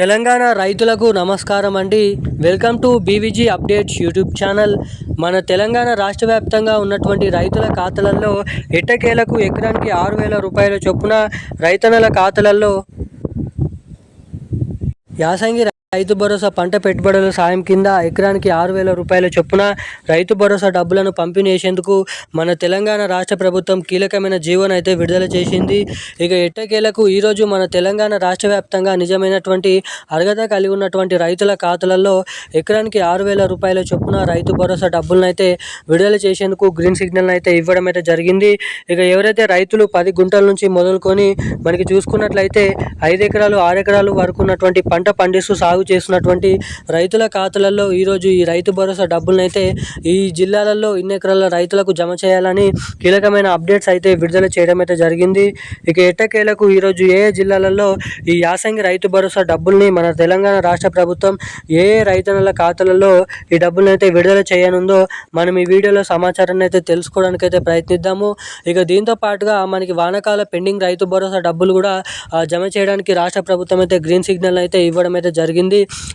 తెలంగాణ రైతులకు నమస్కారం అండి. Welcome to BVG updates YouTube channel. మన తెలంగాణ రాష్ట్ర వ్యాప్తంగా ఉన్నటువంటి రైతుల ఖాతాలలో ఎట్టకేలకు ఎకరానికి ఆరు వేల రూపాయల చొప్పున రైతన్నల ఖాతాలలో యాసంగి రైతు భరోసా పంట పెట్టుబడుల సాయం కింద ఎకరానికి ఆరు వేల రూపాయల చొప్పున రైతు భరోసా డబ్బులను పంపిణీ చేసేందుకు మన తెలంగాణ రాష్ట్ర ప్రభుత్వం కీలకమైన జీవోను అయితే విడుదల చేసింది. ఇక ఎట్టకేలకు ఈరోజు మన తెలంగాణ రాష్ట్ర వ్యాప్తంగా నిజమైనటువంటి అర్హత కలిగి ఉన్నటువంటి రైతుల ఖాతాలలో ఎకరానికి ఆరు వేల రూపాయల చొప్పున రైతు భరోసా డబ్బులను అయితే విడుదల చేసేందుకు గ్రీన్ సిగ్నల్ అయితే ఇవ్వడం అయితే జరిగింది. ఇక ఎవరైతే రైతులు పది గుంటల నుంచి మొదలుకొని మనకి చూసుకున్నట్లయితే ఐదు ఎకరాలు ఆరు ఎకరాలు వరకు ఉన్నటువంటి పంట పండిస్తూ సాగు చేస్తున్నటువంటి రైతుల ఖాతాలలో ఈరోజు ఈ రైతు భరోసా డబ్బులను అయితే ఈ జిల్లాలలో ఇన్ని ఎకరాల రైతులకు జమ చేయాలని కీలకమైన అప్డేట్స్ అయితే విడుదల చేయడం అయితే జరిగింది. ఇక ఎట్టకేలకు ఈరోజు ఏ జిల్లాలలో ఈ యాసంగి రైతు భరోసా డబ్బుల్ని మన తెలంగాణ రాష్ట్ర ప్రభుత్వం ఏ రైతన్నల ఖాతాలలో ఈ డబ్బులను అయితే విడుదల చేయనుందో మనం ఈ వీడియోలో సమాచారాన్ని అయితే తెలుసుకోవడానికి అయితే ప్రయత్నిద్దాము. ఇక దీంతో పాటుగా మనకి వానకాల పెండింగ్ రైతు భరోసా డబ్బులు కూడా జమ చేయడానికి రాష్ట్ర ప్రభుత్వం అయితే గ్రీన్ సిగ్నల్ అయితే ఇవ్వడం అయితే జరిగింది.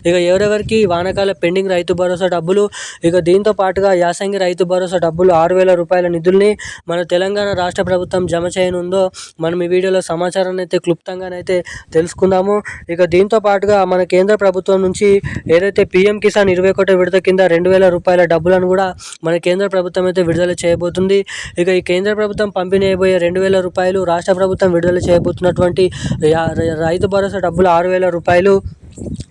ఇక ఎవరెవరికి వానకాల పెండింగ్ రైతు భరోసా డబ్బులు ఇక దీంతో పాటుగా యాసంగి రైతు భరోసా డబ్బులు ఆరు వేల రూపాయల నిధుల్ని మన తెలంగాణ రాష్ట్ర ప్రభుత్వం జమ చేయనుందో మనం ఈ వీడియోలో సమాచారాన్ని అయితే క్లుప్తంగానైతే తెలుసుకుందాము. ఇక దీంతో పాటుగా మన కేంద్ర ప్రభుత్వం నుంచి ఏదైతే పీఎం కిసాన్ ఇరవై ఒకటో విడత కింద రెండు వేల రూపాయల డబ్బులను కూడా మన కేంద్ర ప్రభుత్వం అయితే విడుదల చేయబోతుంది. ఇక ఈ కేంద్ర ప్రభుత్వం పంపిణీ అయిపోయే రెండు వేల రూపాయలు రాష్ట్ర ప్రభుత్వం విడుదల చేయబోతున్నటువంటి రైతు భరోసా డబ్బులు ఆరు వేల రూపాయలు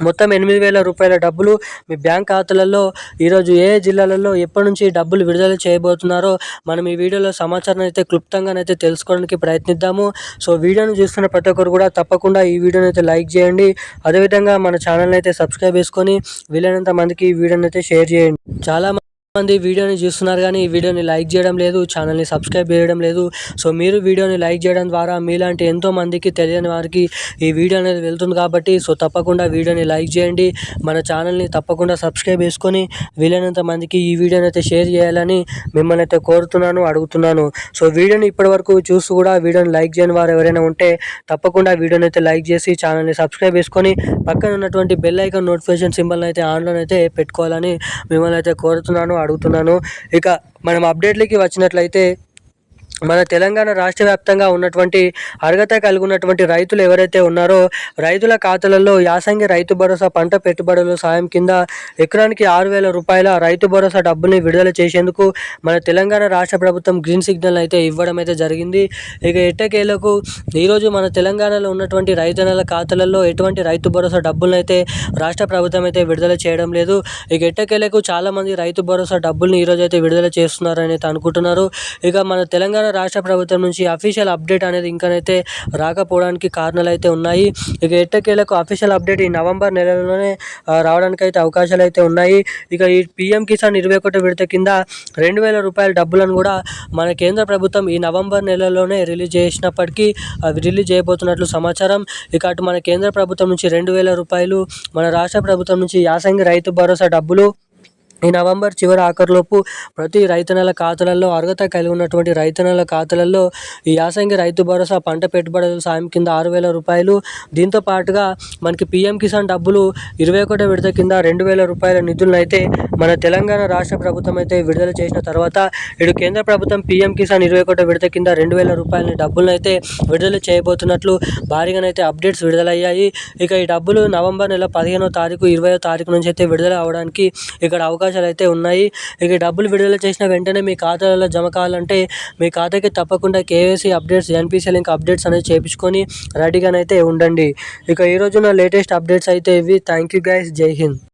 మొత్తం ఎనిమిది వేల రూపాయల డబ్బులు మీ బ్యాంక్ ఖాతాలలో ఈరోజు ఏ జిల్లాలలో ఎప్పటి నుంచి డబ్బులు విడుదల చేయబోతున్నారో మనం ఈ వీడియోలో సమాచారం అయితే క్లుప్తంగానైతే తెలుసుకోవడానికి ప్రయత్నిద్దాము. సో వీడియోను చూస్తున్న ప్రతి ఒక్కరు కూడా తప్పకుండా ఈ వీడియోని అయితే లైక్ చేయండి. అదేవిధంగా మన ఛానల్ అయితే సబ్స్క్రైబ్ చేసుకొని వీలైనంత మందికి ఈ వీడియోని అయితే షేర్ చేయండి. చాలా మంది వీడియోని చూస్తున్నారు కానీ ఈ వీడియోని లైక్ చేయడం లేదు ఛానల్ని సబ్స్క్రైబ్ చేయడం లేదు. సో మీరు వీడియోని లైక్ చేయడం ద్వారా మీలాంటి ఎంతో మందికి తెలియని వారికి ఈ వీడియో అనేది వెళ్తుంది కాబట్టి సో తప్పకుండా వీడియోని లైక్ చేయండి. మన ఛానల్ని తప్పకుండా సబ్స్క్రైబ్ చేసుకొని వీలైనంత మందికి ఈ వీడియోని అయితే షేర్ చేయాలని మిమ్మల్ని అయితే కోరుతున్నాను అడుగుతున్నాను. సో వీడియోని ఇప్పటివరకు చూసి కూడా వీడియోని లైక్ చేయని వారు ఎవరైనా ఉంటే తప్పకుండా వీడియోని అయితే లైక్ చేసి ఛానల్ని సబ్స్క్రైబ్ చేసుకొని పక్కన ఉన్నటువంటి బెల్ ఐకాన్ నోటిఫికేషన్ సింబల్ని అయితే ఆన్లో అయితే పెట్టుకోవాలని మిమ్మల్ని అయితే కోరుతున్నాను అడుగుతున్నాను. ఇక మనం అప్డేట్లకి వచ్చినట్లయితే మన తెలంగాణ రాష్ట్ర వ్యాప్తంగా ఉన్నటువంటి అర్హత కలిగి ఉన్నటువంటి రైతులు ఎవరైతే ఉన్నారో రైతుల ఖాతాలలో యాసంగి రైతు భరోసా పంట పెట్టుబడుల సాయం కింద ఎకరానికి ఆరు వేల రూపాయల రైతు భరోసా డబ్బుని విడుదల చేసేందుకు మన తెలంగాణ రాష్ట్ర ప్రభుత్వం గ్రీన్ సిగ్నల్ అయితే ఇవ్వడం అయితే జరిగింది. ఇక ఎట్టకేలకు ఈరోజు మన తెలంగాణలో ఉన్నటువంటి రైతన్నల ఖాతాలలో ఎటువంటి రైతు భరోసా డబ్బులను అయితే రాష్ట్ర ప్రభుత్వం అయితే విడుదల చేయడం లేదు. ఇక ఎట్టకేలకు చాలామంది రైతు భరోసా డబ్బుల్ని ఈరోజు అయితే విడుదల చేస్తున్నారని అయితే అనుకుంటున్నారు. ఇక మన తెలంగాణ రాష్ట్ర ప్రభుత్వం నుంచి అఫీషియల్ అప్డేట్ అనేది ఇంకనైతే రాకపోవడానికి కారణాలు అయితే ఉన్నాయి. ఇక ఎట్టకేలకు అఫీషియల్ అప్డేట్ ఈ నవంబర్ నెలలోనే రావడానికి అయితే అవకాశాలు అయితే ఉన్నాయి. ఇక ఈ పిఎం కిసాన్ ఇరవై ఒకటి విడత కింద రెండు వేల రూపాయల డబ్బులను కూడా మన కేంద్ర ప్రభుత్వం ఈ నవంబర్ నెలలోనే రిలీజ్ చేసినప్పటికీ అవి రిలీజ్ చేయబోతున్నట్లు సమాచారం. ఇక అటు మన కేంద్ర ప్రభుత్వం నుంచి రెండు వేల రూపాయలు మన రాష్ట్ర ప్రభుత్వం నుంచి యాసంగి రైతు భరోసా డబ్బులు ఈ నవంబర్ చివరి ఆఖరులోపు ప్రతి రైతన్నల ఖాతాలలో అర్హత కలిగి ఉన్నటువంటి రైతన్నల ఖాతాలలో ఈ యాసంగి రైతు భరోసా పంట పెట్టుబడుల సాయం కింద ఆరు వేల రూపాయలు. దీంతో పాటుగా మనకి పిఎం కిసాన్ డబ్బులు ఇరవై ఒకటో విడత కింద రెండు వేల రూపాయల నిధులను అయితే మన తెలంగాణ రాష్ట్ర ప్రభుత్వం అయితే విడుదల చేసిన తర్వాత ఇటు కేంద్ర ప్రభుత్వం పిఎం కిసాన్ ఇరవై ఒకటో విడత కింద రెండు వేల రూపాయల డబ్బులను అయితే విడుదల చేయబోతున్నట్లు భారీగానైతే అప్డేట్స్ విడుదలయ్యాయి. ఇక ఈ డబ్బులు నవంబర్ నెల పదిహేనో తారీఖు ఇరవయో తారీఖు నుంచి అయితే విడుదల అవడానికి ఇక్కడ అవకాశం అవకాశాలు అయితే ఉన్నాయి. ఇక డబ్బులు విడుదల చేసిన వెంటనే మీ ఖాతాలలో జమ కావాలంటే మీ ఖాతాకి తప్పకుండా KYC updates NPC link updates అనేది చేయించుకొని రెడీగానైతే ఉండండి. ఇక ఈ రోజున లేటెస్ట్ అప్డేట్స్ అయితే ఇవి. Thank you guys. జై హింద్.